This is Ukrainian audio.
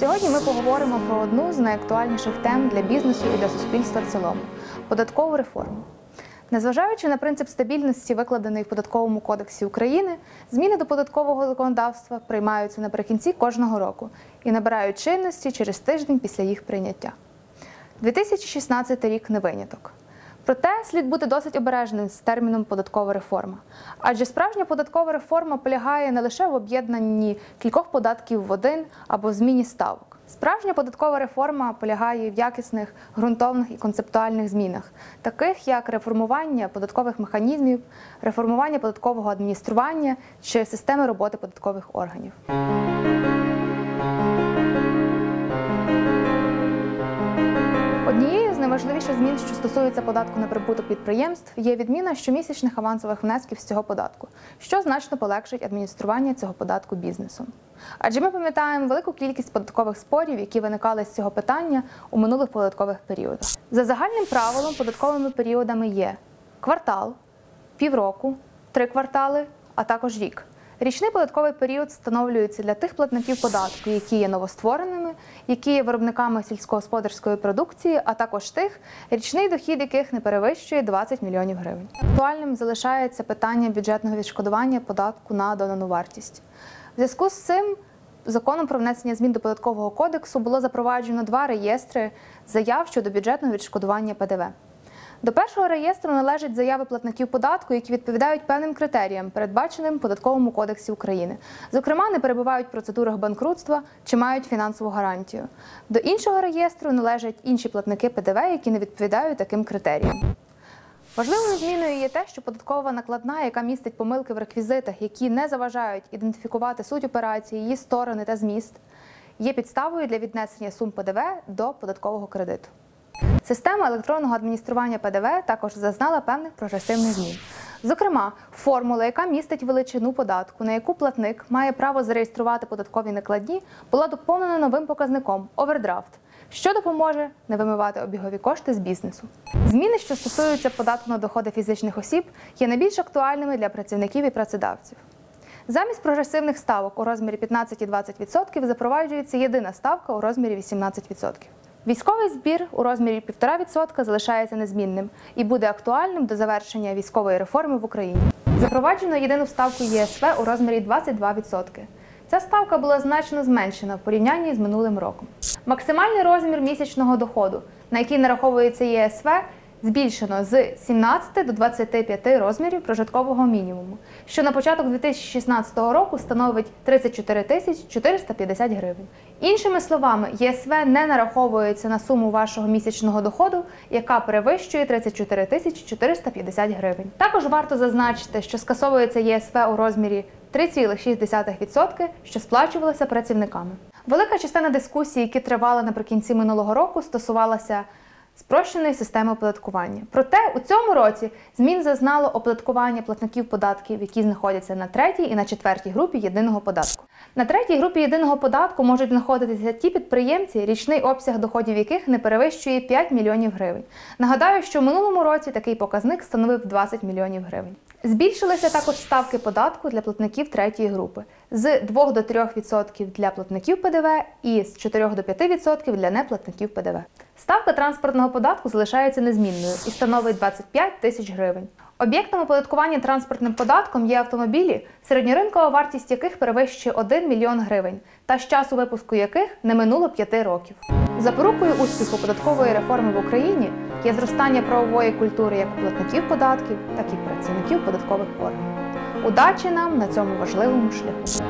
Сьогодні ми поговоримо про одну з найактуальніших тем для бізнесу і для суспільства в цілому податкову реформу. Незважаючи на принцип стабільності, викладений в податковому кодексі України, зміни до податкового законодавства приймаються наприкінці кожного року і набирають чинності через тиждень після їх прийняття. 2016 рік не виняток. Проте слід бути досить обережним з терміном податкова реформа. Адже справжня податкова реформа полягає не лише в об'єднанні кількох податків в один або в зміні ставок. Справжня податкова реформа полягає в якісних, ґрунтовних і концептуальних змінах, таких як реформування податкових механізмів, реформування податкового адміністрування чи системи роботи податкових органів. Найважливіших змін, що стосується податку на прибуток підприємств, є відміна щомісячних авансових внесків з цього податку, що значно полегшить адміністрування цього податку бізнесом. Адже ми пам'ятаємо велику кількість податкових спорів, які виникали з цього питання у минулих податкових періодах. За загальним правилом, податковими періодами є квартал, півроку, три квартали, а також рік. Річний податковий період встановлюється для тих платників податку, які є новоствореними, які є виробниками сільськогосподарської продукції, а також тих, річний дохід яких не перевищує 20 мільйонів гривень. Актуальним залишається питання бюджетного відшкодування податку на додану вартість. В зв'язку з цим законом про внесення змін до податкового кодексу було запроваджено два реєстри заяв щодо бюджетного відшкодування ПДВ. До першого реєстру належать заяви платників податку, які відповідають певним критеріям, передбаченим податковому кодексі України. Зокрема, не перебувають в процедурах банкрутства чи мають фінансову гарантію. До іншого реєстру належать інші платники ПДВ, які не відповідають таким критеріям. Важливою зміною є те, що податкова накладна, яка містить помилки в реквізитах, які не заважають ідентифікувати суть операції, її сторони та зміст, є підставою для віднесення сум ПДВ до податкового кредиту. Система електронного адміністрування ПДВ також зазнала певних прогресивних змін. Зокрема, формула, яка містить величину податку, на яку платник має право зареєструвати податкові накладні, була доповнена новим показником овердрафт, що допоможе не вимивати обігові кошти з бізнесу. Зміни, що стосуються податку на доходи фізичних осіб, є найбільш актуальними для працівників і працедавців. Замість прогресивних ставок у розмірі 15 і 20% запроваджується єдина ставка у розмірі 18%. Військовий збір у розмірі 1,5% залишається незмінним і буде актуальним до завершення військової реформи в Україні. Запроваджено єдину ставку ЄСВ у розмірі 22%. Ця ставка була значно зменшена в порівнянні з минулим роком. Максимальний розмір місячного доходу, на який нараховується ЄСВ, збільшено з 17 до 25 розмірів прожиткового мінімуму, що на початок 2016 року становить 34 тисяч 450 гривень. Іншими словами, ЄСВ не нараховується на суму вашого місячного доходу, яка перевищує 34 тисячі 450 гривень. Також варто зазначити, що скасовується ЄСВ у розмірі 3,6%, що сплачувалося працівниками. Велика частина дискусій, які тривали наприкінці минулого року, стосувалася спрощеної системи оподаткування. Проте у цьому році змін зазнало оподаткування платників податків, які знаходяться на третій і на четвертій групі єдиного податку. На третій групі єдиного податку можуть знаходитися ті підприємці, річний обсяг доходів яких не перевищує 5 мільйонів гривень. Нагадаю, що в минулому році такий показник становив 20 мільйонів гривень. Збільшилися також ставки податку для платників третьої групи з 2 до 3% для платників ПДВ і з 4 до 5% для неплатників ПДВ. Ставка транспортного податку залишається незмінною і становить 25 тисяч гривень. Об'єктом оподаткування транспортним податком є автомобілі, середньоринкова вартість яких перевищує 1 мільйон гривень, та з часу випуску яких не минуло 5 років. Запорукою успіху податкової реформи в Україні є зростання правової культури як платників податків, так і працівників податкових органів. Удачі нам на цьому важливому шляху.